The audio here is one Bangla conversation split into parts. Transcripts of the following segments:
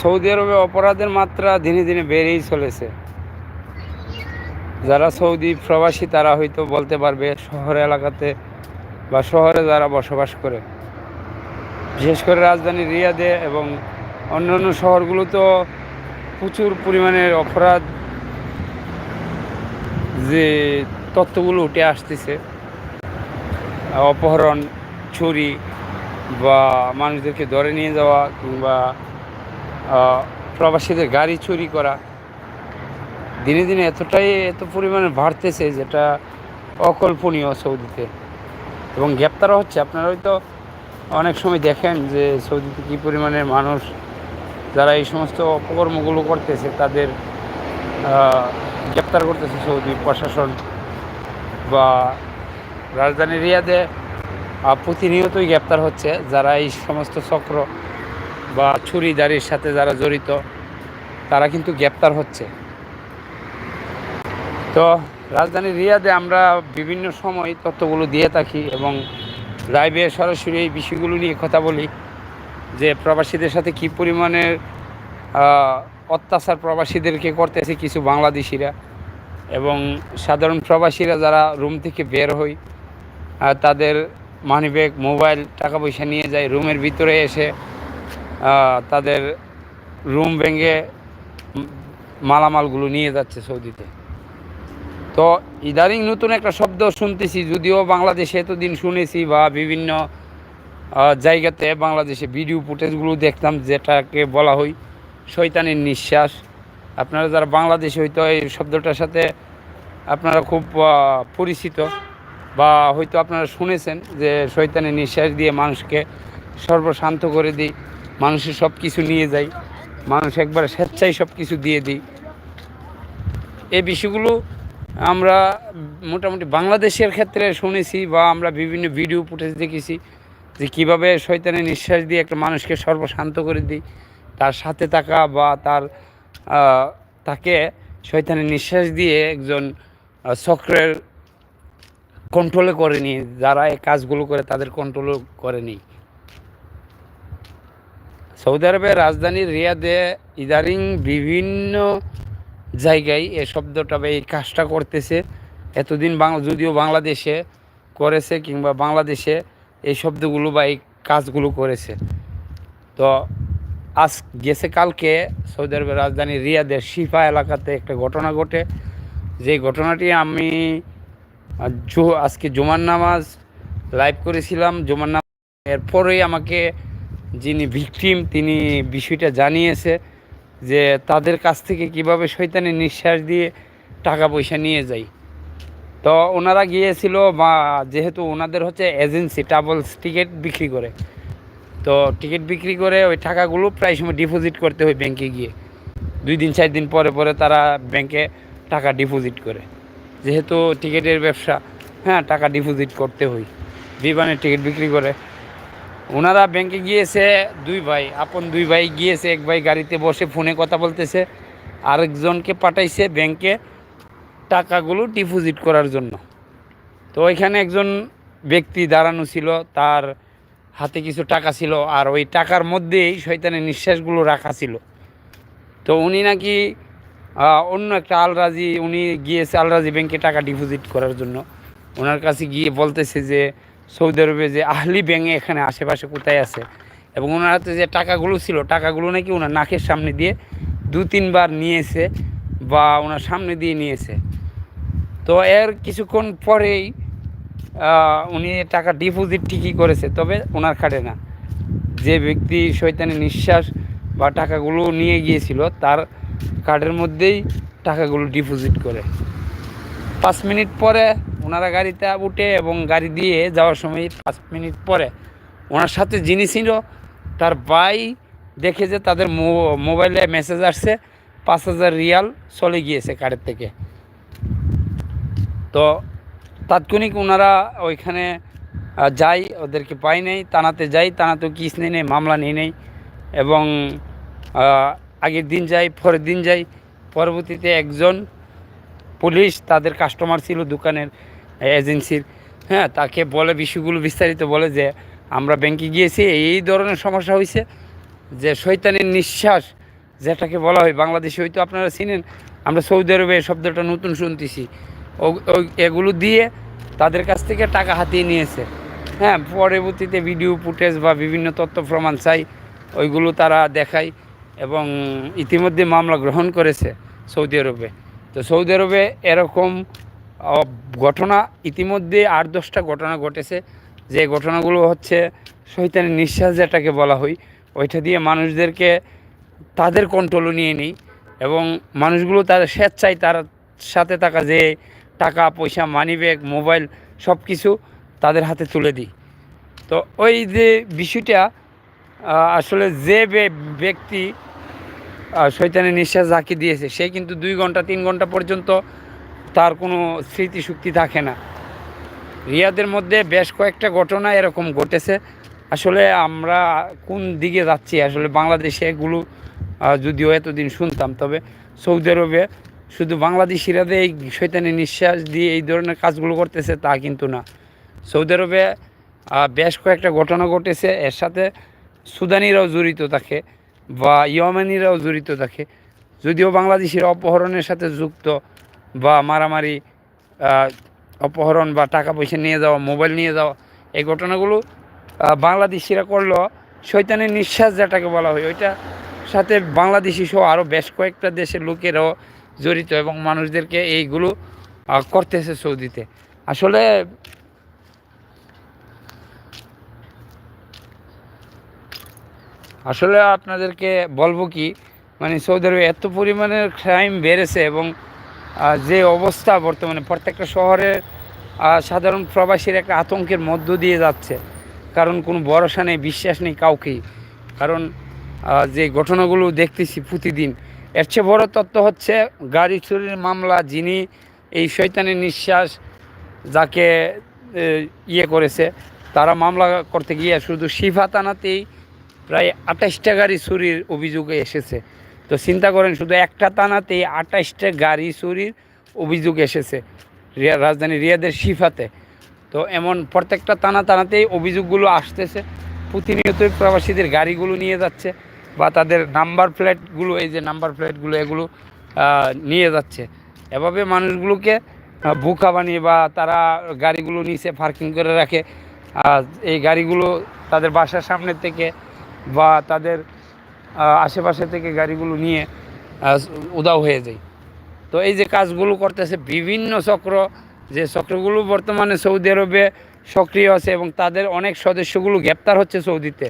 সৌদি আরবে অপরাধের মাত্রা দিনে দিনে বেড়েই চলেছে। যারা সৌদি প্রবাসী, তারা হয়তো বলতে পারবে শহর এলাকাতে বা শহরে যারা বসবাস করে। বিশেষ করে রাজধানী রিয়াদে এবং অন্যান্য শহরগুলো তো প্রচুর পরিমাণের অপরাধ যে তথ্যগুলো উঠে আসতেছে। অপহরণ, চুরি বা মানুষদেরকে ধরে নিয়ে যাওয়া কিংবা প্রবাসীদের গাড়ি চুরি করা। দিনে দিনে এতটাই, এত পরিমাণে বাড়তেছে যেটা অকল্পনীয় সৌদিতে। এবং গ্রেপ্তারও হচ্ছে। আপনারা হয়তো অনেক সময় দেখেন যে সৌদিতে কী পরিমাণে মানুষ, যারা এই সমস্ত অপকর্মগুলো করতেছে, তাদের গ্রেপ্তার করতেছে সৌদি প্রশাসন বা রাজধানী রিয়াদে। প্রতিনিয়তই গ্রেপ্তার হচ্ছে যারা এই সমস্ত চক্র বা ছুরিদারির সাথে যারা জড়িত, তারা কিন্তু গ্রেপ্তার হচ্ছে। তো রাজধানী রিয়াদে আমরা বিভিন্ন সময় তথ্যগুলো দিয়ে থাকি এবং লাইভে সরাসরি এই বিষয়গুলো নিয়ে কথা বলি যে প্রবাসীদের সাথে কী পরিমাণের অত্যাচার প্রবাসীদেরকে করতেছে কিছু বাংলাদেশিরা এবং সাধারণ প্রবাসীরা যারা রুম থেকে বের হই তাদের মানিব্যাগ, মোবাইল, টাকা পয়সা নিয়ে যায়, রুমের ভিতরে এসে তাদের রুম ভেঙে মালামালগুলো নিয়ে যাচ্ছে সৌদিতে। তো ইদানিং নতুন একটা শব্দ শুনতেছি, যদিও বাংলাদেশে এতদিন শুনেছি বা বিভিন্ন জায়গাতে বাংলাদেশে ভিডিও ফুটেজগুলো দেখতাম, যেটাকে বলা হয় শৈতানের নিঃশ্বাস। আপনারা যারা বাংলাদেশে হয়তো এই শব্দটার সাথে আপনারা খুব পরিচিত বা হয়তো আপনারা শুনেছেন যে শৈতানের নিঃশ্বাস দিয়ে মানুষকে সর্বশান্ত করে দিই। মানুষের সব কিছু নিয়ে যাই। মানুষ একবারে স্বেচ্ছায় সব কিছু দিয়ে দিই। এই বিষয়গুলো আমরা মোটামুটি বাংলাদেশের ক্ষেত্রে শুনেছি বা আমরা বিভিন্ন ভিডিও ফুটেজ দেখেছি যে কীভাবে শয়তানের নিঃশ্বাস দিয়ে একটা মানুষকে সর্বশান্ত করে দিই। তার সাথে থাকা বা তার তাকে শয়তানের নিঃশ্বাস দিয়ে একজন চক্রের কন্ট্রোলে করে নিই। যারা এই কাজগুলো করে তাদের কন্ট্রোলও করে নিই। সৌদি আরবের রাজধানী রিয়াদে ইদারিং বিভিন্ন জায়গায় এ শব্দটা বা এই কাজটা করতেছে। এতদিন বাংলা যদিও বাংলাদেশে করেছে কিংবা বাংলাদেশে এই শব্দগুলো বা এই কাজগুলো করেছে। তো আজ গেছে কালকে সৌদি আরবের রাজধানী রিয়াদের শিফা এলাকাতে একটা ঘটনা ঘটে। যে ঘটনাটি আমি আজকে জুমার নামাজ লাইভ করেছিলাম। জুমার নামাজ এরপরেই আমাকে যিনি ভিকটিম, তিনি বিষয়টা জানিয়েছে যে তাদের কাছ থেকে কীভাবে শৈতানের নিঃশ্বাস দিয়ে টাকা পয়সা নিয়ে যায়। তো ওনারা গিয়েছিল বা যেহেতু ওনাদের হচ্ছে এজেন্সি ট্রাভেলস টিকিট বিক্রি করে। তো টিকিট বিক্রি করে ওই টাকাগুলো প্রায় সময় ডিপোজিট করতে হয় ব্যাংকে গিয়ে। দুই দিন, চার দিন পরে পরে তারা ব্যাংকে টাকা ডিপোজিট করে। যেহেতু টিকিটের ব্যবসা হ্যাঁ টাকা ডিপোজিট করতে হয়। বিমানের টিকিট বিক্রি করে। ওনারা ব্যাংকে গিয়েছে, দুই ভাই, আপন দুই ভাই গিয়েছে, এক ভাই গাড়িতে বসে ফোনে কথা বলতেছে। আরেকজনকে পাঠাইছে ব্যাংকে টাকাগুলো ডিপোজিট করার জন্য। তো ওইখানে একজন ব্যক্তি দাঁড়ানো ছিল, তার হাতে কিছু টাকা ছিল, আর ওই টাকার মধ্যেই শয়তানের নিঃশ্বাসগুলো রাখা ছিল। তো উনি নাকি অন্য একটা আলরাজি, উনি গিয়েছে আলরাজি ব্যাংকে টাকা ডিপোজিট করার জন্য। ওনার কাছে গিয়ে বলতেছে যে সৌদি আরবে যে আহলি ব্যাংকে এখানে আশেপাশে কোথায় আছে? এবং ওনার হাতে যে টাকাগুলো ছিল, টাকাগুলো নাকি ওনার নাকের সামনে দিয়ে দু তিনবার নিয়েছে বা ওনার সামনে দিয়ে নিয়েছে। তো এর কিছুক্ষণ পরেই উনি টাকা ডিপোজিট ঠিকই করেছে, তবে ওনার খাটে না। যে ব্যক্তি শৈতানের নিঃশ্বাস বা টাকাগুলো নিয়ে গিয়েছিল, তার কার্ডের মধ্যেই টাকাগুলো ডিপোজিট করে। পাঁচ মিনিট পরে ওনারা গাড়িতে উঠে এবং গাড়ি দিয়ে যাওয়ার সময় পাঁচ মিনিট পরে ওনার সাথে যিনি ছিল, তার ভাই দেখে যে তাদের মোবাইলে মেসেজ আসছে, পাঁচ হাজার রিয়াল চলে গিয়েছে কার্ডের থেকে। তো তাৎক্ষণিক ওনারা ওইখানে যাই, ওদেরকে পাই নেই তানাতে যাই তানাতেও কিস নেই নেই, মামলা নিয়ে নেই এবং আগের দিন যাই, পরের দিন যাই, পরবর্তীতে একজন পুলিশ, তাদের কাস্টমার ছিল দোকানের এজেন্সির হ্যাঁ তাকে বলে বিষয়গুলো বিস্তারিত বলে যে, আমরা ব্যাংকে গিয়েছি, এই ধরনের সমস্যা হয়েছে যে শৈতানের নিঃশ্বাস, যেটাকে বলা হয় বাংলাদেশে, হয়তো আপনারা চিনেন, আমরা সৌদি আরবে এই শব্দটা নতুন শুনতেছি। ও- এগুলো দিয়ে তাদের কাছ থেকে টাকা হাতিয়ে নিয়েছে। হ্যাঁ পরবর্তীতে ভিডিও ফুটেজ বা বিভিন্ন তথ্য প্রমাণ চাই, ওইগুলো তারা দেখায় এবং ইতিমধ্যে মামলা গ্রহণ করেছে সৌদি আরবে। তো সৌদি আরবে এরকম ঘটনা ইতিমধ্যে আট দশটা ঘটনা ঘটেছে। যে ঘটনাগুলো হচ্ছে শৈতানের নিঃশ্বাস যেটাকে বলা হয়, ওইটা দিয়ে মানুষদেরকে তাদের কন্ট্রোলও নিয়ে নিই এবং মানুষগুলো তাদের স্বেচ্ছায় তার সাথে থাকা যে টাকা, পয়সা মানি ব্যাগ মোবাইল সব কিছু তাদের হাতে তুলে দিই। তো ওই যে বিষয়টা আসলে যে ব্যক্তি শৈতানের নিঃশ্বাস যাকে দিয়েছে, সে কিন্তু দুই ঘণ্টা, তিন ঘণ্টা পর্যন্ত তার কোনো স্মৃতিশক্তি থাকে না। রিয়াদের মধ্যে বেশ কয়েকটা ঘটনা এরকম ঘটেছে। আসলে আমরা কোন দিকে যাচ্ছি? আসলে বাংলাদেশে এগুলো যদিও এতদিন শুনতাম, তবে সৌদি আরবে শুধু বাংলাদেশিরা এই শৈতানি নিঃশ্বাস দিয়ে এই ধরনের কাজগুলো করতেছে, তা কিন্তু না। সৌদি আরবে বেশ কয়েকটা ঘটনা ঘটেছে। এর সাথে সুদানিরাও জড়িত থাকে। বা ইয়মানিরাও জড়িত থাকে। যদিও বাংলাদেশিরা অপহরণের সাথে যুক্ত বা মারামারি অপহরণ বা টাকা পয়সা নিয়ে যাওয়া, মোবাইল নিয়ে যাওয়া, এই ঘটনাগুলো বাংলাদেশিরা করল শৈতানের নিঃশ্বাস যেটাকে বলা হয় ওইটা সাথে বাংলাদেশি সহ আরও বেশ কয়েকটা দেশের লোকেরাও জড়িত এবং মানুষদেরকে এইগুলো করতেছে সৌদিতে। আসলে আসলে আপনাদেরকে বলব কি মানে সৌদি আরবে এত পরিমাণের ক্রাইম বেড়েছে এবং যে অবস্থা বর্তমানে প্রত্যেকটা শহরের সাধারণ প্রবাসীর একটা আতঙ্কের মধ্য দিয়ে যাচ্ছে। কারণ কোনো ভরসা নেই, বিশ্বাস নেই কাউকেই। কারণ যে ঘটনাগুলো দেখতেছি প্রতিদিন, এর চেয়ে বড় তত্ত্ব হচ্ছে গাড়ি চুরির মামলা, যিনি এই শৈতানের নিঃশ্বাস যাকে ইয়ে করেছে, তারা মামলা করতে গিয়ে শুধু শিফা থানাতেই প্রায় আঠাশটা গাড়ি চুরির অভিযোগে এসেছে। তো চিন্তা করেন, শুধু একটা থানাতেই আঠাশটা গাড়ি চুরির অভিযোগ এসেছে রাজধানী রিয়াদের শিফাতে তো এমন প্রত্যেকটা থানা থানাতেই অভিযোগগুলো আসতেছে। প্রতিনিয়তই প্রবাসীদের গাড়িগুলো নিয়ে যাচ্ছে বা তাদের নাম্বার প্লেটগুলো, এই যে নাম্বার প্লেটগুলো, এগুলো নিয়ে যাচ্ছে। এভাবে মানুষগুলোকে বোকা বানিয়ে বা তারা গাড়িগুলো নিচে পার্কিং করে রাখে। আর এই গাড়িগুলো তাদের বাসার সামনে থেকে বা তাদের আশেপাশে থেকে গাড়িগুলো নিয়ে উদাও হয়ে যায়। তো এই যে কাজগুলো করতেছে বিভিন্ন চক্র, যে চক্রগুলো বর্তমানে সৌদি আরবে সক্রিয় আছে এবং তাদের অনেক সদস্যগুলো গ্রেপ্তার হচ্ছে সৌদিতে।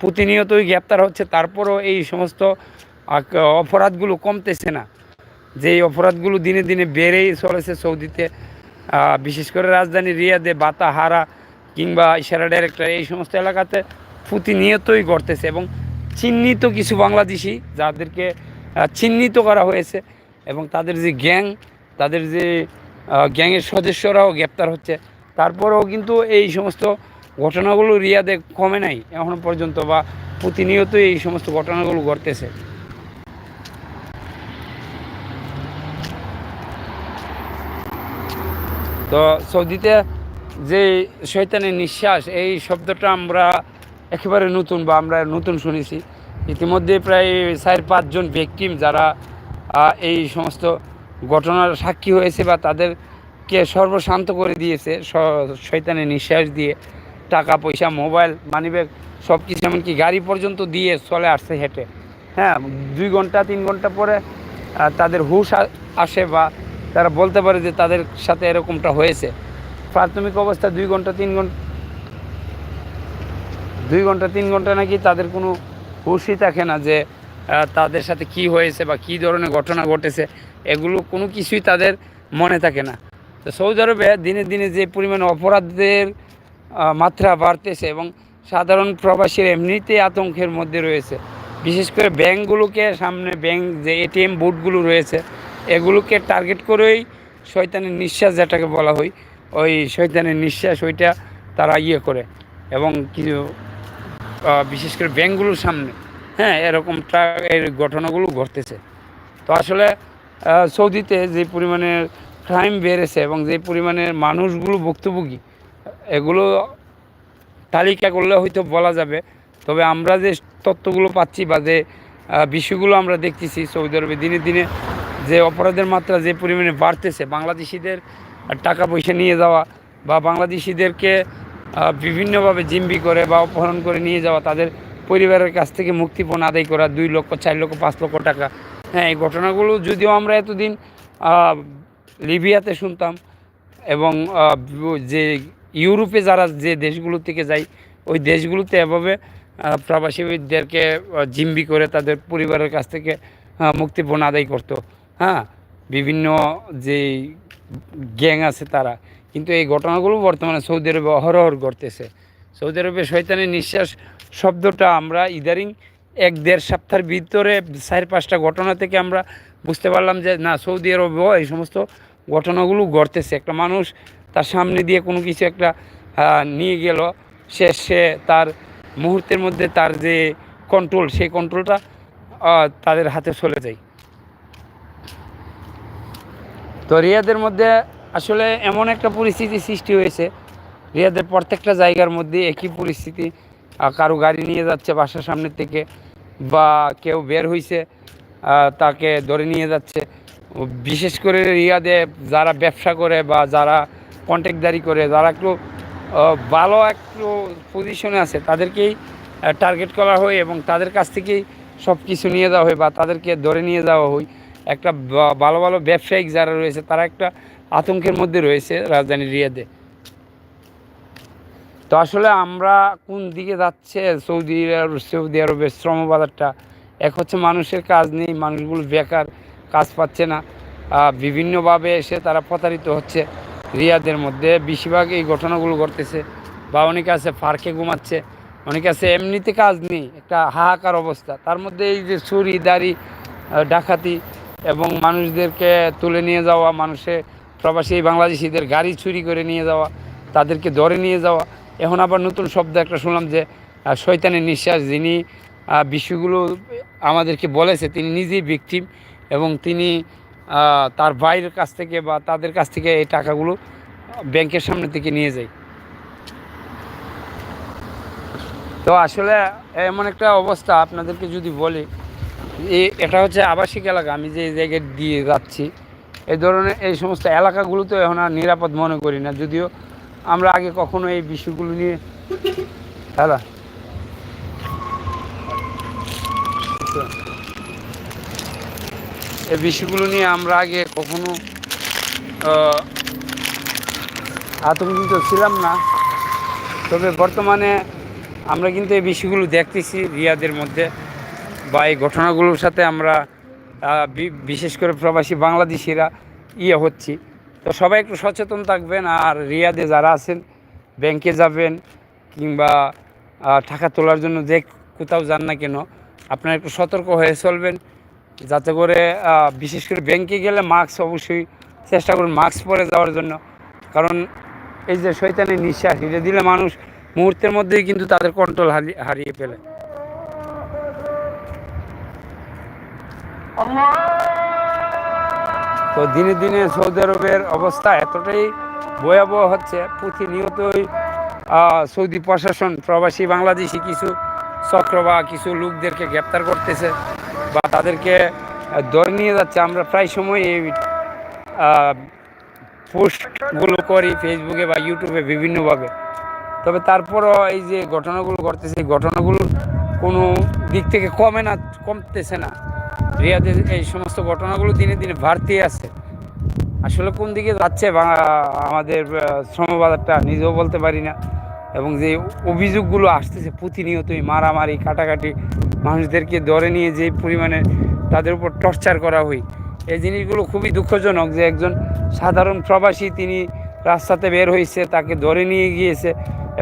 প্রতিনিয়তই গ্রেপ্তার হচ্ছে, তারপরও এই সমস্ত অপরাধগুলো কমতেছে না। যে এই অপরাধগুলো দিনে দিনে বেড়েই চলেছে সৌদিতে বিশেষ করে রাজধানী রিয়াদে বাতা হারা কিংবা ইশারা ডাইরেক্টর, এই সমস্ত এলাকাতে প্রতিনিয়তই ঘটতেছে এবং চিহ্নিত কিছু বাংলাদেশি যাদেরকে চিহ্নিত করা হয়েছে এবং তাদের যে গ্যাং, তাদের যে গ্যাংয়ের সদস্যরাও গ্রেপ্তার হচ্ছে। তারপরেও কিন্তু এই সমস্ত ঘটনাগুলো রিয়াদে কমে নাই এখনও পর্যন্ত বা প্রতিনিয়তই এই সমস্ত ঘটনাগুলো ঘটতেছে। তো সৌদিতে যে শৈতানের নিঃশ্বাস, এই শব্দটা আমরা একেবারে নতুন বা আমরা নতুন শুনেছি। ইতিমধ্যে প্রায় চার পাঁচজন ব্যক্তিম যারা এই সমস্ত ঘটনার সাক্ষী হয়েছে বা তাদেরকে সর্বশান্ত করে দিয়েছে শয়তানের নিঃশ্বাস দিয়ে টাকা, পয়সা, মোবাইল মানিব্যাগ সব কিছু এমনকি গাড়ি পর্যন্ত দিয়ে চলে আসছে হেঁটে। হ্যাঁ দুই ঘণ্টা, তিন ঘণ্টা পরে তাদের হুশ আসে বা তারা বলতে পারে যে তাদের সাথে এরকমটা হয়েছে। প্রাথমিক অবস্থা দুই ঘণ্টা, তিন ঘণ্টা দুই ঘণ্টা, তিন ঘণ্টা নাকি তাদের কোনো হুশই থাকে না যে তাদের সাথে কি হয়েছে বা কী ধরনের ঘটনা ঘটেছে, এগুলো কোনো কিছুই তাদের মনে থাকে না। তো সৌদি আরবে দিনে দিনে যে পরিমাণে অপরাধের মাত্রা বাড়তেছে এবং সাধারণ প্রবাসীর এমনিতেই আতঙ্কের মধ্যে রয়েছে। বিশেষ করে ব্যাংকগুলোকে সামনে, ব্যাংক যে এটিএম বুথগুলো রয়েছে, এগুলোকে টার্গেট করেই শয়তানের নিঃশ্বাস যেটাকে বলা হয়, ওই শয়তানের নিঃশ্বাস ওইটা তারা ইয়ে করে এবং কিছু বিশেষ করে ব্যাংকগুলোর সামনে হ্যাঁ এরকম ট্রা- এর ঘটনাগুলো ঘটতেছে। তো আসলে সৌদিতে যে পরিমাণে ক্রাইম বেড়েছে এবং যে পরিমাণে মানুষগুলো ভুক্তভোগী, এগুলো তালিকা করলে হয়তো বলা যাবে। তবে আমরা যে তথ্যগুলো পাচ্ছি বা যে বিষয়গুলো আমরা দেখতেছি সৌদি আরবে দিনে দিনে, যে অপরাধের মাত্রা যে পরিমাণে বাড়তেছে, বাংলাদেশিদের টাকা পয়সা নিয়ে যাওয়া বা বাংলাদেশিদেরকে বিভিন্নভাবে জিম্বি করে বা অপহরণ করে নিয়ে যাওয়া, তাদের পরিবারের কাছ থেকে মুক্তিপণ আদায় করা, দুই লক্ষ, চার লক্ষ, পাঁচ লক্ষ টাকা। হ্যাঁ এই ঘটনাগুলো যদিও আমরা এতদিন লিবিয়াতে শুনতাম এবং যে ইউরোপে যারা যে দেশগুলো থেকে যায়, ওই দেশগুলোতে এভাবে প্রবাসীদেরকে জিম্বি করে তাদের পরিবারের কাছ থেকে মুক্তিপণ আদায় করতো। হ্যাঁ বিভিন্ন যে গ্যাং আছে তারা কিন্তু এই ঘটনাগুলো বর্তমানে সৌদি আরবে অহরহর ঘটতেছে। সৌদি আরবে শৈতানের নিঃশ্বাস শব্দটা আমরা ইদারিং এক দেড় সপ্তাহের ভিতরে চার পাঁচটা ঘটনা থেকে আমরা বুঝতে পারলাম যে, না, সৌদি আরবেও এই সমস্ত ঘটনাগুলো ঘটতেছে। একটা মানুষ তার সামনে দিয়ে কোনো কিছু একটা নিয়ে গেল। সে সে তার মুহূর্তের মধ্যে তার যে কন্ট্রোল সেই কন্ট্রোলটা তাদের হাতে চলে যায়। তো রিয়াদের মধ্যে আসলে এমন একটা পরিস্থিতি সৃষ্টি হয়েছে, রিয়াদের প্রত্যেকটা জায়গার মধ্যে একই পরিস্থিতি কারও গাড়ি নিয়ে যাচ্ছে বাসার সামনে থেকে বা কেউ বের হয়েছে তাকে ধরে নিয়ে যাচ্ছে। বিশেষ করে রিয়াদে যারা ব্যবসা করে বা যারা কন্ট্যাক্টদারি করে, যারা একটু ভালো একটু পজিশনে আছে, তাদেরকেই টার্গেট করা হয় এবং তাদের কাছ থেকেই সব কিছু নিয়ে যাওয়া হয় বা তাদেরকে ধরে নিয়ে যাওয়া হয়। একটা ভালো ভালো ব্যবসায়িক যারা রয়েছে, তারা একটা আতঙ্কের মধ্যে রয়েছে রাজধানী রিয়াদে। তো আসলে আমরা কোন দিকে যাচ্ছে, সৌদি আরব সৌদি আরবের শ্রম বাজারটা এক হচ্ছে মানুষের কাজ নেই, মানুষগুলো বেকার, কাজ পাচ্ছে না। বিভিন্নভাবে এসে তারা প্রতারিত হচ্ছে রিয়াদের মধ্যে। বেশিরভাগ এই ঘটনাগুলো ঘটতেছে বা অনেকে আছে পার্কে ঘুমাচ্ছে, অনেকে আছে এমনিতে কাজ নেই, একটা হাহাকার অবস্থা। তার মধ্যে এই যে চুরি, দাড়ি ডাকাতি এবং মানুষদেরকে তুলে নিয়ে যাওয়া, মানুষের প্রবাসী বাংলাদেশিদের গাড়ি চুরি করে নিয়ে যাওয়া তাদেরকে ধরে নিয়ে যাওয়া। এখন আবার নতুন শব্দ একটা শুনলাম যে আহ, শয়তানের নিঃশ্বাস যিনি বিষয়গুলো আমাদেরকে বলেছে তিনি নিজেই ভিকটিম এবং তিনি তার ভাইয়ের কাছ থেকে বা তাদের কাছ থেকে এই টাকাগুলো ব্যাংকের সামনে থেকে নিয়ে যায়। তো আসলে এমন একটা অবস্থা আপনাদেরকে যদি বলি এই এটা হচ্ছে আবাসিক এলাকা আমি যে জায়গায় দিয়ে যাচ্ছি এই ধরনের এই সমস্ত এলাকাগুলো তো এখন আর নিরাপদ মনে করি না। যদিও আমরা আগে কখনো এই বিষয়গুলো নিয়ে হ্যালো? এই বিষয়গুলো নিয়ে আমরা আগে কখনো আতঙ্কিত ছিলাম না। তবে বর্তমানে আমরা কিন্তু এই বিষয়গুলো দেখতেছি রিয়াদের মধ্যে বা এই ঘটনাগুলোর সাথে আমরা বিশেষ করে প্রবাসী বাংলাদেশিরা ইয়ে হচ্ছি। তো সবাই একটু সচেতন থাকবেন আর রিয়াদে যারা আছেন, ব্যাংকে যাবেন কিংবা টাকা তোলার জন্য যে কোথাও যান না কেন, আপনারা একটু সতর্ক হয়ে চলবেন। যাতে করে বিশেষ করে ব্যাংকে গেলে মাস্ক অবশ্যই চেষ্টা করুন, মাস্ক পরে যাওয়ার জন্য। কারণ এই যে শৈতানের নিঃশ্বাস, এটা দিলে মানুষ মুহূর্তের মধ্যেই কিন্তু তাদের কন্ট্রোল হারিয়ে ফেলে। তো দিনে দিনে সৌদি আরবের অবস্থা এতটাই ভয়াবহ হচ্ছে, প্রতিনিয়তই সৌদি প্রশাসন, প্রবাসী বাংলাদেশি কিছু চক্র বা কিছু লোকদেরকে গ্রেপ্তার করতেছে বা তাদেরকে ধরে নিয়ে যাচ্ছে। আমরা প্রায় সময় এই পোস্টগুলো করি ফেসবুকে বা ইউটিউবে বিভিন্নভাবে। তবে তারপরও এই যে ঘটনাগুলো ঘটতেছে, এই ঘটনাগুলোর কোনো দিক থেকে কমে না, কমতেছে না। রিয়াদের এই সমস্ত ঘটনাগুলো দিনে দিনে বাড়তেই আছে। আসলে কোন দিকে যাচ্ছে আমাদের শ্রমবাজারটা নিজেও বলতে পারি না। এবং যে অভিযোগগুলো আসতেছে প্রতিনিয়তই মারামারি, কাটাকাটি, মানুষদেরকে ধরে নিয়ে যে পরিমাণে তাদের উপর টর্চার করা হয়, এই জিনিসগুলো খুবই দুঃখজনক যে একজন সাধারণ প্রবাসী তিনি রাস্তাতে বের হয়েছে, তাকে ধরে নিয়ে গিয়েছে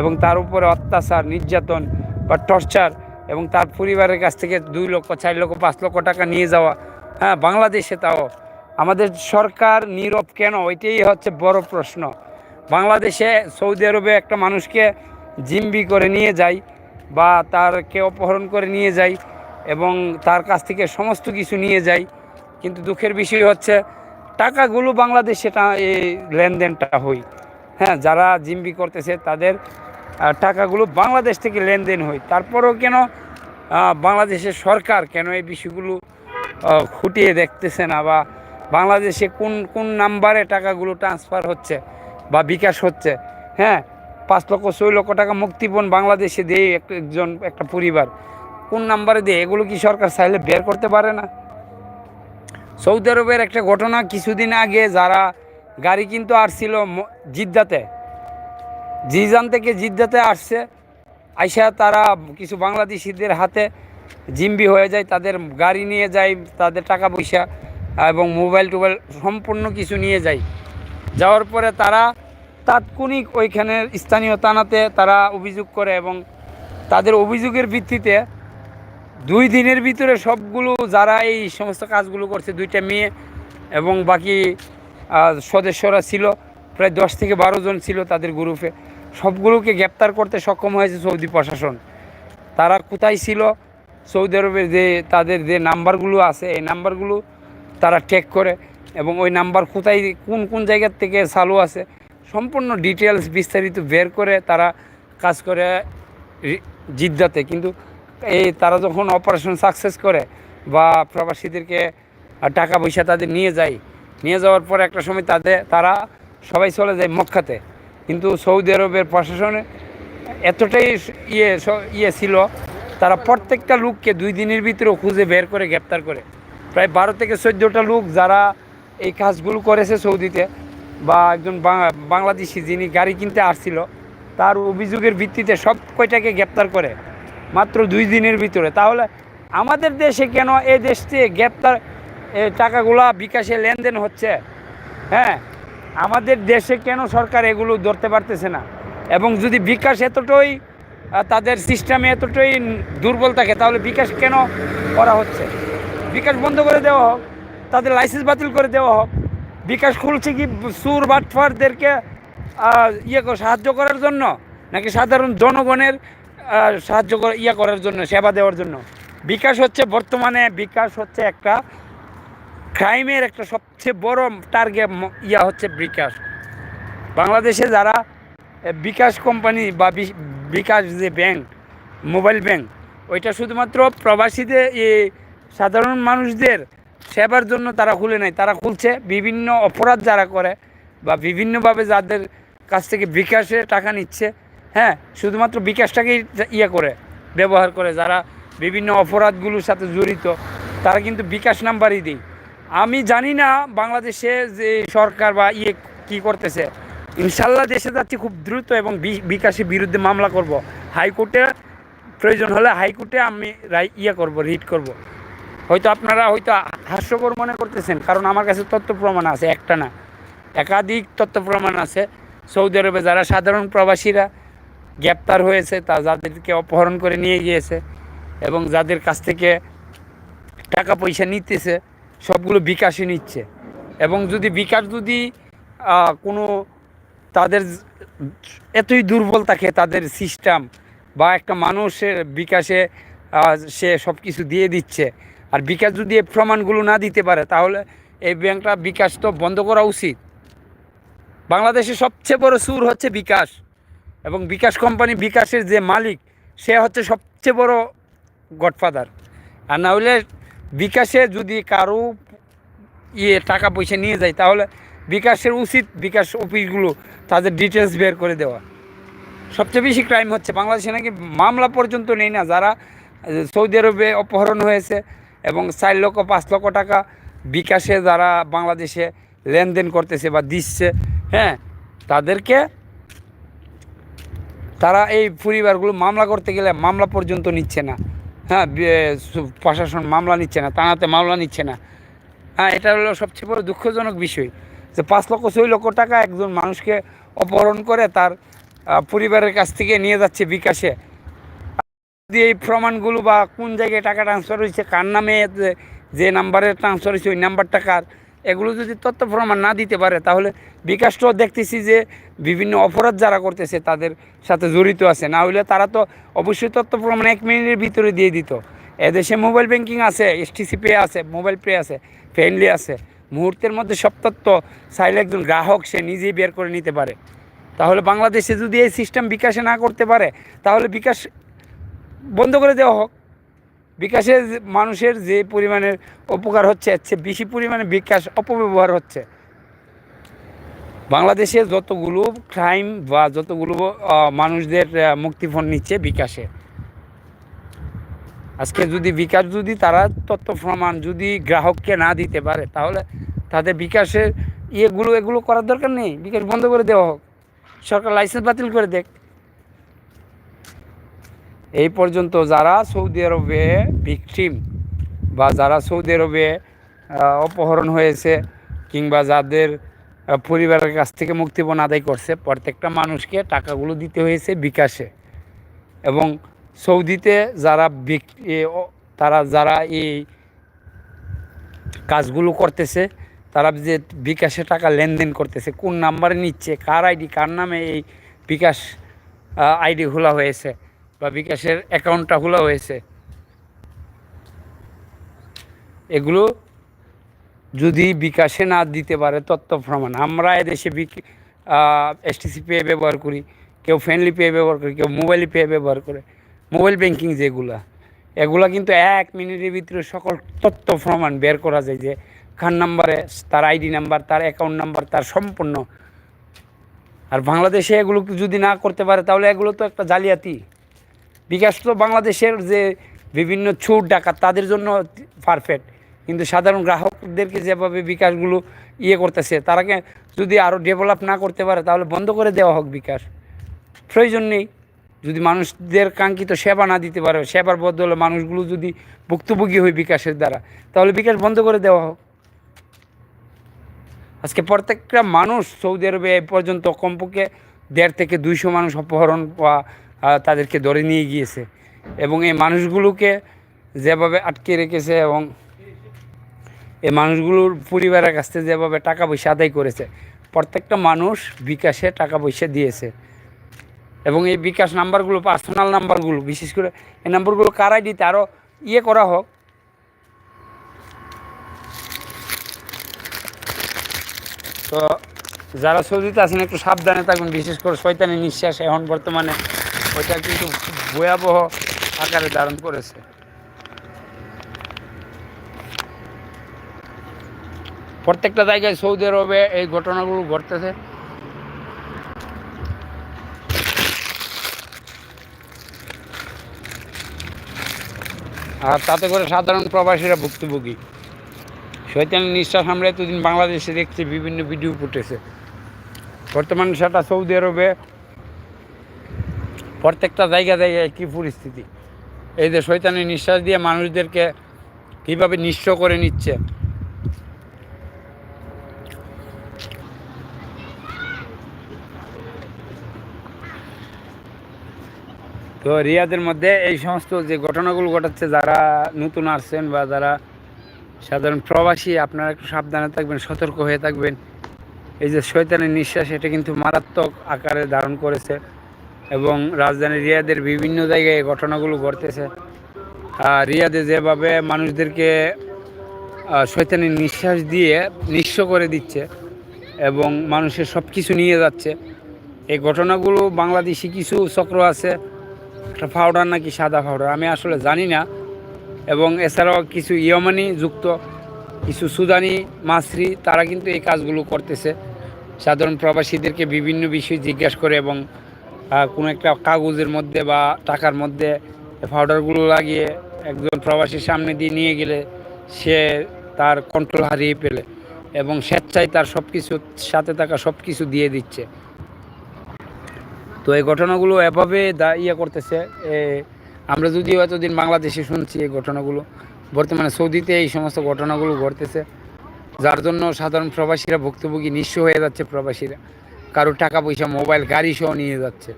এবং তার উপরে অত্যাচার, নির্যাতন বা টর্চার এবং তার পরিবারের কাছ থেকে দুই লক্ষ, চার লক্ষ, পাঁচ লক্ষ টাকা নিয়ে যাওয়া। হ্যাঁ বাংলাদেশে তাও। আমাদের সরকার নীরব কেন? ওইটাই হচ্ছে বড় প্রশ্ন। বাংলাদেশে সৌদি আরবে একটা মানুষকে জিম্বি করে নিয়ে যায় বা তারকে অপহরণ করে নিয়ে যায় এবং তার কাছ থেকে সমস্ত কিছু নিয়ে যায় কিন্তু দুঃখের বিষয় হচ্ছে টাকাগুলো বাংলাদেশে এই লেনদেনটা হই। হ্যাঁ যারা জিম্বি করতেছে তাদের টাকাগুলো বাংলাদেশ থেকে লেনদেন হয়। তারপরেও কেন বাংলাদেশের সরকার কেন এই বিষয়গুলো খুঁটিয়ে দেখতেছে না বা বাংলাদেশে কোন কোন নাম্বারে টাকাগুলো ট্রান্সফার হচ্ছে বা বিকাশ হচ্ছে? হ্যাঁ পাঁচ লক্ষ, ছয় লক্ষ টাকা মুক্তিপণ বাংলাদেশে দেয় এক- একজন, একটা পরিবার। কোন নাম্বারে দেয়, এগুলো কি সরকার চাইলে বের করতে পারে না? সৌদি আরবের একটা ঘটনা কিছুদিন আগে যারা গাড়ি কিন্তু আসছিল জিদ্দাতে জিজান থেকে জিদ্দাতে আসছে। আইসা তারা কিছু বাংলাদেশিদের হাতে জিম্বি হয়ে যায়, তাদের গাড়ি নিয়ে যায়, তাদের টাকা পয়সা এবং মোবাইল টোবাইল সম্পূর্ণ কিছু নিয়ে যায়। যাওয়ার পরে তারা তাৎক্ষণিক ওইখানের স্থানীয় থানাতে তারা অভিযোগ করে এবং তাদের অভিযোগের ভিত্তিতে দুই দিনের ভিতরে সবগুলো, যারা এই সমস্ত কাজগুলো করছে, দুইটা মেয়ে এবং বাকি সদস্যরা ছিল, প্রায় দশ থেকে বারো জন ছিল তাদের গ্রুপে সবগুলোকে গ্রেপ্তার করতে সক্ষম হয়েছে সৌদি প্রশাসন। তারা কোথায় ছিল? সৌদি আরবের যে তাদের যে নাম্বারগুলো আছে, এই নাম্বারগুলো তারা টেক করে এবং ওই নাম্বার কোথায়, কোন কোন জায়গার থেকে চালু আছে, সম্পূর্ণ ডিটেলস বিস্তারিত বের করে তারা কাজ করে জিদ্দাতে। কিন্তু এই তারা যখন অপারেশন সাকসেস করে বা প্রবাসীদেরকে টাকা পয়সা তাদের নিয়ে যায়, নিয়ে যাওয়ার পর একটা সময় তাদের, তারা সবাই চলে যায় মক্কাতে। কিন্তু সৌদি আরবের প্রশাসনে এতটাই ইয়ে ইয়ে ছিল, তারা প্রত্যেকটা লোককে দুই দিনের ভিতরে খুঁজে বের করে গ্রেপ্তার করে। প্রায় বারো থেকে চোদ্দোটা লোক যারা এই কাজগুলো করেছে সৌদিতে, বা একজন বাংলাদেশি যিনি গাড়ি কিনতে আসছিল, তার অভিযোগের ভিত্তিতে সব কয়টাকে গ্রেপ্তার করে, মাত্র দুই দিনের ভিতরে। তাহলে আমাদের দেশে কেন এ দেশ থেকে গ্রেপ্তার টাকাগুলা বিকাশে লেনদেন হচ্ছে? হ্যাঁ? আমাদের দেশে কেন সরকার এগুলো ধরতে পারতেছে না? এবং যদি বিকাশ এতটাই তাদের সিস্টেমে এতটাই দুর্বল থাকে, তাহলে বিকাশ কেন করা হচ্ছে? বিকাশ বন্ধ করে দেওয়া হোক, তাদের লাইসেন্স বাতিল করে দেওয়া হোক, বিকাশ খুলছে কি সুর বাটফারদেরকে ইয়ে সাহায্য করার জন্য? নাকি সাধারণ জনগণের সাহায্য করা ইয়ে করার জন্য, সেবা দেওয়ার জন্য? বিকাশ হচ্ছে বর্তমানে, বিকাশ হচ্ছে একটা ক্রাইমের একটা সবচেয়ে বড় টার্গেট ইয়া হচ্ছে বিকাশ। বাংলাদেশে যারা বিকাশ কোম্পানি বা বিকাশ যে ব্যাংক মোবাইল ব্যাংক ওইটা শুধুমাত্র প্রবাসীদের সাধারণ মানুষদের সেবার জন্য তারা খুলে নাই। তারা খুলছে বিভিন্ন অপরাধ যারা করে বা বিভিন্নভাবে যাদের কাছ থেকে বিকাশে টাকা নিচ্ছে। হ্যাঁ শুধুমাত্র বিকাশটাকেই ইয়ে করে, ব্যবহার করে। যারা বিভিন্ন অপরাধগুলোর সাথে জড়িত, তারা কিন্তু বিকাশ নাম্বারই দেয়। আমি জানি না বাংলাদেশে যে সরকার বা ইয়ে কি করতেছে। ইনশাল্লাহ দেশে যাচ্ছি খুব দ্রুত এবং বিকাশের বিরুদ্ধে মামলা করব। হাইকোর্টে প্রয়োজন হলে হাইকোর্টে আমি ইয়ে করব, রিট করব। হয়তো আপনারা হয়তো হাস্যকর মনে করতেছেন, কারণ আমার কাছে তথ্য প্রমাণ আছে, একটা না। একাধিক তথ্য প্রমাণ আছে। সৌদি আরবে যারা সাধারণ প্রবাসীরা গ্রেপ্তার হয়েছে, তা যাদেরকে অপহরণ করে নিয়ে গিয়েছে এবং যাদের কাছ থেকে টাকা পয়সা নিতেছে সবগুলো বিকাশে নিচ্ছে। এবং যদি বিকাশ যদি কোনো তাদের এতই দুর্বল থাকে তাদের সিস্টেম বা একটা মানুষের বিকাশে সে সব কিছু দিয়ে দিচ্ছে, আর বিকাশ যদি এই প্রমাণগুলো না দিতে পারে, তাহলে এই ব্যাংকটা বিকাশ তো বন্ধ করা উচিত। বাংলাদেশের সবচেয়ে বড় সুর হচ্ছে বিকাশ। এবং বিকাশ কোম্পানি বিকাশের যে মালিক, সে হচ্ছে সবচেয়ে বড় গডফাদার। আর না হলে বিকাশে যদি কারও ইয়ে টাকা পয়সা নিয়ে যায়, তাহলে বিকাশের উচিত বিকাশ অফিসগুলো তাদের ডিটেলস বের করে দেওয়া। সবচেয়ে বেশি ক্রাইম হচ্ছে, বাংলাদেশে নাকি মামলা পর্যন্ত নেই না, যারা সৌদি আরবে অপহরণ হয়েছে এবং চার লক্ষ, পাঁচ লক্ষ টাকা বিকাশে যারা বাংলাদেশে লেনদেন করতেছে বা দিচ্ছে হ্যাঁ তাদেরকে তারা এই পরিবারগুলো মামলা করতে গেলে মামলা পর্যন্ত নিচ্ছে না। হ্যাঁ প্রশাসন মামলা নিচ্ছে না, থানাতে মামলা নিচ্ছে না। হ্যাঁ এটা হলো সবচেয়ে বড় দুঃখজনক বিষয় যে পাঁচ লক্ষ, ছয় লক্ষ টাকা একজন মানুষকে অপহরণ করে তার পরিবারের কাছ থেকে নিয়ে যাচ্ছে বিকাশে। যদি এই প্রমাণগুলো বা কোন জায়গায় টাকা ট্রান্সফার হয়েছে, কার নামে, যে নাম্বারে ট্রান্সফার হয়েছে, ওই নাম্বারটা কার? এগুলো যদি তথ্য প্রমাণ না দিতে পারে, তাহলে বিকাশটাও দেখতেছি যে বিভিন্ন অপরাধ যারা করতেছে তাদের সাথে জড়িত আছে। না হলে তারা তো অবশ্যই তথ্য প্রমাণ এক মিনিটের ভিতরে দিয়ে দিত। এদেশে মোবাইল ব্যাংকিং আছে, এসটিসি পে আছে, মোবাইল পে আছে, ফ্রেন্ডলি আছে। মুহূর্তের মধ্যে সব তথ্য চাইলে একজন গ্রাহক সে নিজেই বের করে নিতে পারে। তাহলে বাংলাদেশে যদি এই সিস্টেম বিকাশে না করতে পারে, তাহলে বিকাশ বন্ধ করে দেওয়া হোক। বিকাশের যে- মানুষের যে পরিমাণের উপকার হচ্ছে, এর চেয়ে বেশি পরিমাণে বিকাশ অপব্যবহার হচ্ছে। বাংলাদেশে যতগুলো ক্রাইম বা যতগুলো মানুষদের মুক্তিপণ নিচ্ছে বিকাশে। আজকে যদি বিকাশ যদি তারা তথ্য প্রমাণ যদি গ্রাহককে না দিতে পারে, তাহলে তাদের বিকাশের ইয়েগুলো, এগুলো করার দরকার নেই। বিকাশ বন্ধ করে দেওয়া হোক। সরকার লাইসেন্স বাতিল করে দেখ। এই পর্যন্ত যারা সৌদি আরবে ভিকটিম বা যারা সৌদি আরবে অপহরণ হয়েছে কিংবা যাদের পরিবারের কাছ থেকে মুক্তিপণ আদায় করছে, প্রত্যেকটা মানুষকে টাকাগুলো দিতে হয়েছে বিকাশে। এবং সৌদিতে যারা তারা যারা এই কাজগুলো করতেছে, তারা যে বিকাশে টাকা লেনদেন করতেছে, কোন নাম্বারে নিচ্ছে, কার আইডি, কার নামে এই বিকাশ আইডি খোলা হয়েছে বা বিকাশের অ্যাকাউন্টটা খোলা হয়েছে। এগুলো যদি বিকাশে না দিতে পারে তথ্য প্রমাণ। আমরা এদেশে বিক এসটিসি পে ব্যবহার করি, কেউ ফ্রেন্ডলি পে ব্যবহার করে, কেউ মোবাইল পে ব্যবহার করে। মোবাইল ব্যাংকিং যেগুলা, এগুলা কিন্তু এক মিনিটের ভিতরে সকল তথ্য প্রমাণ বের করা যায় যে খান নাম্বারে তার আইডি নাম্বার, তার অ্যাকাউন্ট নাম্বার, তার সম্পূর্ণ। আর বাংলাদেশে এগুলো যদি না করতে পারে, তাহলে এগুলো তো একটা জালিয়াতি। বিকাশ তো বাংলাদেশের যে বিভিন্ন ছুট, ডাকাত, তাদের জন্য পারফেক্ট কিন্তু সাধারণ গ্রাহকদেরকে যেভাবে বিকাশগুলো ইয়ে করতেছে তারাকে যদি আরও ডেভেলপ না করতে পারে, তাহলে বন্ধ করে দেওয়া হোক বিকাশ। প্রয়োজন নেই। যদি মানুষদের কাঙ্ক্ষিত সেবা না দিতে পারে, সেবার বদলে মানুষগুলো যদি ভুক্তভোগী হয় বিকাশের দ্বারা, তাহলে বিকাশ বন্ধ করে দেওয়া হোক। আজকে প্রত্যেকটা মানুষ সৌদি আরবে এ পর্যন্ত কমপক্ষে দেড় থেকে দুইশো মানুষ অপহরণ বা তাদেরকে ধরে নিয়ে গিয়েছে। এবং এই মানুষগুলোকে যেভাবে আটকে রেখেছে এবং এই মানুষগুলোর পরিবারের কাছ থেকে যেভাবে টাকা পয়সা আদায় করেছে, প্রত্যেকটা মানুষ বিকাশে টাকা পয়সা দিয়েছে। এবং এই বিকাশ নাম্বারগুলো, পার্সোনাল নাম্বারগুলো, বিশেষ করে এই নাম্বারগুলো কার আইডিতে আরও ইয়ে করা হোক। তো যারা সৌদিতে আছেন, একটু সাবধানে থাকুন, বিশেষ করে শয়তানের নিঃশ্বাস এখন বর্তমানে ওইটা কিন্তু ভয়াবহ আকারে ধারণ করেছে। প্রত্যেকটা জায়গায় সৌদি আরবে এই ঘটনাগুলো ঘটতেছে। আর তাতে করে সাধারণ প্রবাসীরা ভুক্তভোগী। শৈতানের নিঃশ্বাস আমরা এতদিন বাংলাদেশে দেখছি, বিভিন্ন ভিডিও ফুটেছে। বর্তমানে সেটা সৌদি আরবে প্রত্যেকটা জায়গা জায়গায় কী পরিস্থিতি? এই যে শৈতানের নিঃশ্বাস দিয়ে মানুষদেরকে কীভাবে নিঃস্ব করে নিচ্ছে? তো রিয়াদের মধ্যে এই সমস্ত যে ঘটনাগুলো ঘটাচ্ছে, যারা নতুন আসছেন বা যারা সাধারণ প্রবাসী, আপনারা একটু সাবধানে থাকবেন, সতর্ক হয়ে থাকবেন। এই যে শৈতানের নিঃশ্বাস, এটা কিন্তু মারাত্মক আকারে ধারণ করেছে। এবং রাজধানী রিয়াদের বিভিন্ন জায়গায় এই ঘটনাগুলো ঘটতেছে। আর রিয়াদে যেভাবে মানুষদেরকে আহ, শয়তানের নিঃশ্বাস দিয়ে নিঃস্ব করে দিচ্ছে এবং মানুষের সব কিছু নিয়ে যাচ্ছে এই ঘটনাগুলো বাংলাদেশি কিছু চক্র আছে একটা পাউডার নাকি সাদা পাউডার আমি আসলে জানি না। এবং এছাড়াও কিছু ইয়মানি যুক্ত কিছু সুদানি মাসরি তারা কিন্তু এই কাজগুলো করতেছে। সাধারণ প্রবাসীদেরকে বিভিন্ন বিষয় জিজ্ঞাসা করে এবং কোনো একটা কাগজের মধ্যে বা টাকার মধ্যে পাউডারগুলো লাগিয়ে একজন প্রবাসীর সামনে দিয়ে নিয়ে গেলে সে তার কন্ট্রোল হারিয়ে ফেলে এবং স্বেচ্ছায় তার সব কিছু সাথে থাকা সব কিছু দিয়ে দিচ্ছে। তো এই ঘটনাগুলো এভাবে দা ইয়ে করতেছে আমরা যদিও এতদিন বাংলাদেশে শুনছি এই ঘটনাগুলো, বর্তমানে সৌদিতে এই সমস্ত ঘটনাগুলো ঘটতেছে, যার জন্য সাধারণ প্রবাসীরা ভুক্তভোগী নিঃস্ব হয়ে যাচ্ছে প্রবাসীরা। কারও টাকা পয়সা, মোবাইল, গাড়ি সহ নিয়ে যাচ্ছে।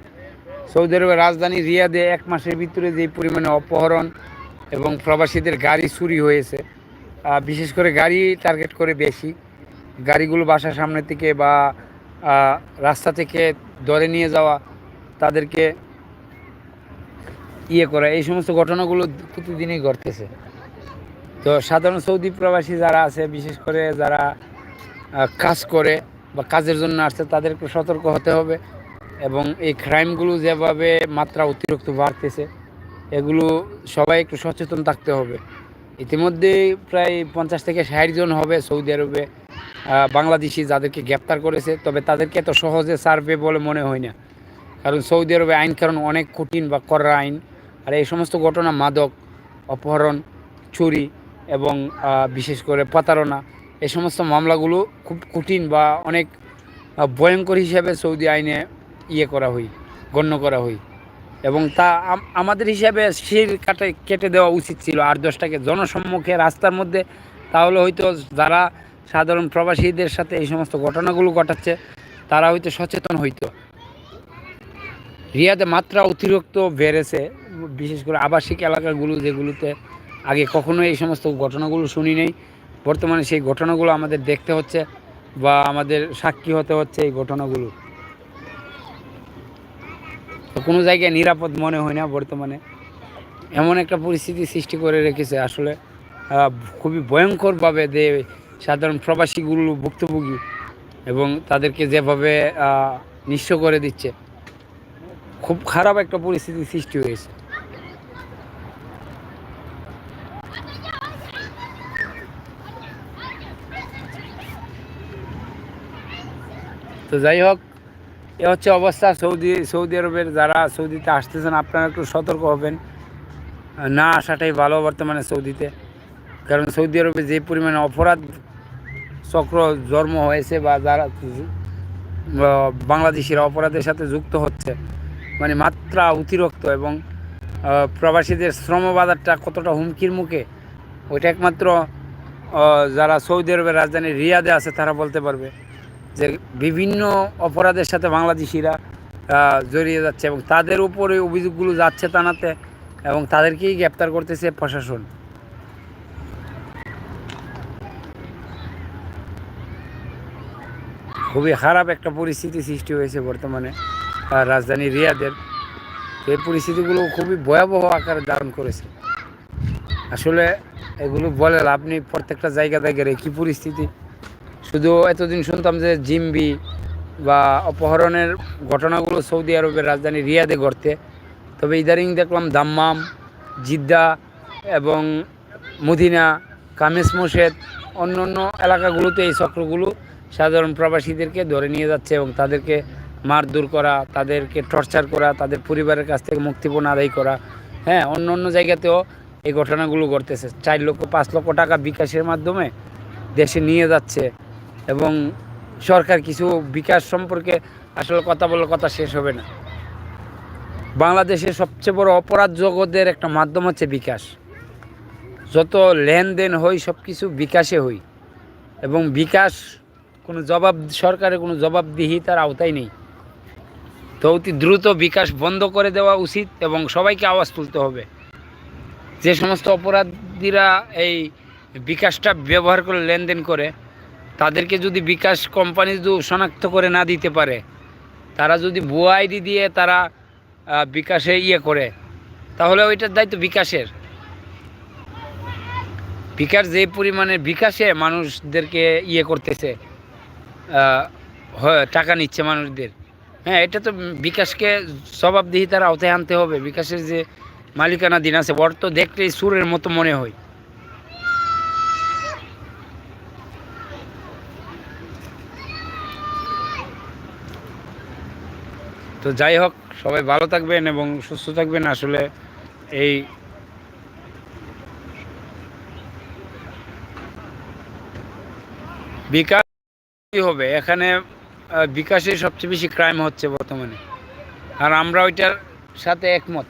সৌদি আরবের রাজধানী রিয়াদে এক মাসের ভিতরে যে পরিমাণে অপহরণ এবং প্রবাসীদের গাড়ি চুরি হয়েছে বিশেষ করে গাড়ি টার্গেট করে বেশি, গাড়িগুলো বাসার সামনে থেকে বা রাস্তা থেকে ধরে নিয়ে যাওয়া, তাদেরকে ইয়ে করা, এই সমস্ত ঘটনাগুলো প্রতিদিনই ঘটতেছে। তো সাধারণ সৌদি প্রবাসী যারা আছে, বিশেষ করে যারা কাজ করে বা কাজের জন্য আসছে, তাদেরকে সতর্ক হতে হবে এবং এই ক্রাইমগুলো যেভাবে মাত্রা অতিরিক্ত বাড়তেছে, এগুলো সবাই একটু সচেতন থাকতে হবে। ইতিমধ্যে প্রায় পঞ্চাশ থেকে ষাট জন হবে সৌদি আরবে বাংলাদেশি যাদেরকে গ্রেপ্তার করেছে, তবে তাদেরকে এত সহজে সার্ভে বলে মনে হয় না। কারণ সৌদি আরবে আইন কারণ অনেক কঠিন বা কড়া আইন, আর এই সমস্ত ঘটনা মাদক, অপহরণ, চুরি এবং বিশেষ করে প্রতারণা এই সমস্ত মামলাগুলো খুব কঠিন বা অনেক ভয়ঙ্কর হিসাবে সৌদি আইনে ইয়ে করা হয়, গণ্য করা হই এবং তা আম- আমাদের হিসাবে শির কাটে, কেটে দেওয়া উচিত ছিল। আর দশটাকে জনসম্মুখে রাস্তার মধ্যে, তাহলে হয়তো যারা সাধারণ প্রবাসীদের সাথে এই সমস্ত ঘটনাগুলো ঘটাচ্ছে, তারা হয়তো সচেতন হইতো। রিয়াদে মাত্রা অতিরিক্ত বেড়েছে, বিশেষ করে আবাসিক এলাকাগুলো যেগুলোতে আগে কখনো এই সমস্ত ঘটনাগুলো শুনি নেই। বর্তমানে সেই ঘটনাগুলো আমাদের দেখতে হচ্ছে বা আমাদের সাক্ষী হতে হচ্ছে এই ঘটনাগুলো। কোনো জায়গায় নিরাপদ মনে হয় না বর্তমানে। এমন একটা পরিস্থিতি সৃষ্টি করে রেখেছে আসলে খুবই ভয়ঙ্করভাবে যে সাধারণ প্রবাসীগুলো ভুক্তভোগী এবং তাদেরকে যেভাবে নিঃস্ব করে দিচ্ছে। খুব খারাপ একটা পরিস্থিতি সৃষ্টি হয়েছে। তো যাই হোক, এ হচ্ছে অবস্থা। সৌদি সৌদি আরবের যারা সৌদিতে আসতেছেন, আপনারা একটু সতর্ক হবেন। না আসাটাই ভালো বর্তমানে সৌদিতে। কারণ সৌদি আরবে যে পরিমাণে অপরাধ চক্র জন্ম হয়েছে বা যারা বাংলাদেশিরা অপরাধের সাথে যুক্ত হচ্ছে মানে মাত্রা অতিরিক্ত এবং প্রবাসীদের শ্রম বাজারটা কতটা হুমকির মুখে, ওইটা একমাত্র যারা সৌদি আরবের রাজধানী রিয়াদে আছে, তারা বলতে পারবে। যে বিভিন্ন অপরাধের সাথে বাংলাদেশিরা জড়িয়ে যাচ্ছে এবং তাদের উপরে অভিযোগগুলো যাচ্ছে টানাতে এবং তাদেরকেই গ্রেপ্তার করতেছে প্রশাসন। খুবই খারাপ একটা পরিস্থিতি সৃষ্টি হয়েছে বর্তমানে রাজধানী রিয়াদের। এই পরিস্থিতিগুলো খুবই ভয়াবহ আকারে ধারণ করেছে। আসলে এগুলো বলে নেই, প্রত্যেকটা জায়গা জায়গার কি পরিস্থিতি। শুধু এতদিন শুনতাম যে জিম্বি বা অপহরণের ঘটনাগুলো সৌদি আরবের রাজধানী রিয়াদে ঘটতে তবে ইদারিং দেখলাম দাম্মাম, জিদ্দা এবং মদিনা কামেস মসেদ অন্য অন্য এলাকাগুলোতে এই চক্রগুলো সাধারণ প্রবাসীদেরকে ধরে নিয়ে যাচ্ছে এবং তাদেরকে মারধর করা, তাদেরকে টর্চার করা, তাদের পরিবারের কাছ থেকে মুক্তিপণ আদায় করা হ্যাঁ অন্য অন্য জায়গাতেও এই ঘটনাগুলো ঘটতেছে। চার লক্ষ, পাঁচ লক্ষ টাকা বিকাশের মাধ্যমে দেশে নিয়ে যাচ্ছে। এবং সরকার কিছু বিকাশ সম্পর্কে আসলে কথা বলার কথা শেষ হবে না। বাংলাদেশের সবচেয়ে বড় অপরাধ জগতের একটা মাধ্যম হচ্ছে বিকাশ। যত লেনদেন হই সব কিছু বিকাশে হই। এবং বিকাশ কোনো জবাব, সরকারের কোনো জবাবদিহিতার আওতায় নেই। তো অতি দ্রুত বিকাশ বন্ধ করে দেওয়া উচিত এবং সবাইকে আওয়াজ তুলতে হবে। যে সমস্ত অপরাধীরা এই বিকাশটা ব্যবহার করে লেনদেন করে তাদেরকে যদি বিকাশ কোম্পানি যদি শনাক্ত করে না দিতে পারে, তারা যদি ভুয়া আইডি দিয়ে তারা বিকাশে ইয়ে করে, তাহলে ওইটার দায়িত্ব বিকাশের। বিকাশ যে পরিমাণে বিকাশে মানুষদেরকে ইয়ে করতেছে টাকা নিচ্ছে মানুষদের। হ্যাঁ এটা তো বিকাশকে জবাবদিহিতার আওতায় আনতে হবে। বিকাশের যে মালিকানা দিন আছে, বর তো দেখতেই সুরের মতো মনে হয়। তো যাই হোক, সবাই ভালো থাকবেন এবং সুস্থ থাকবেন। আসলে এই বিকাশ হবে? এখানে বিকাশে সবচেয়ে বেশি ক্রাইম হচ্ছে বর্তমানে। আর আমরা ওইটার সাথে একমত।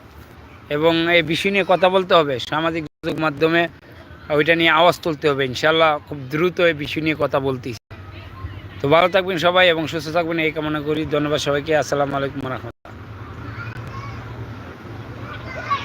এবং এই বিষয় নিয়ে কথা বলতে হবে, সামাজিক যোগাযোগ মাধ্যমে ওইটা নিয়ে আওয়াজ তুলতে হবে। ইনশাল্লাহ খুব দ্রুত এই বিষয় নিয়ে কথা বলতেছি। তো ভালো থাকবেন সবাই এবং সুস্থ থাকবেন, এই কামনা করি। ধন্যবাদ সবাইকে। আসসালামু আলাইকুম রহমতুল্লাহ।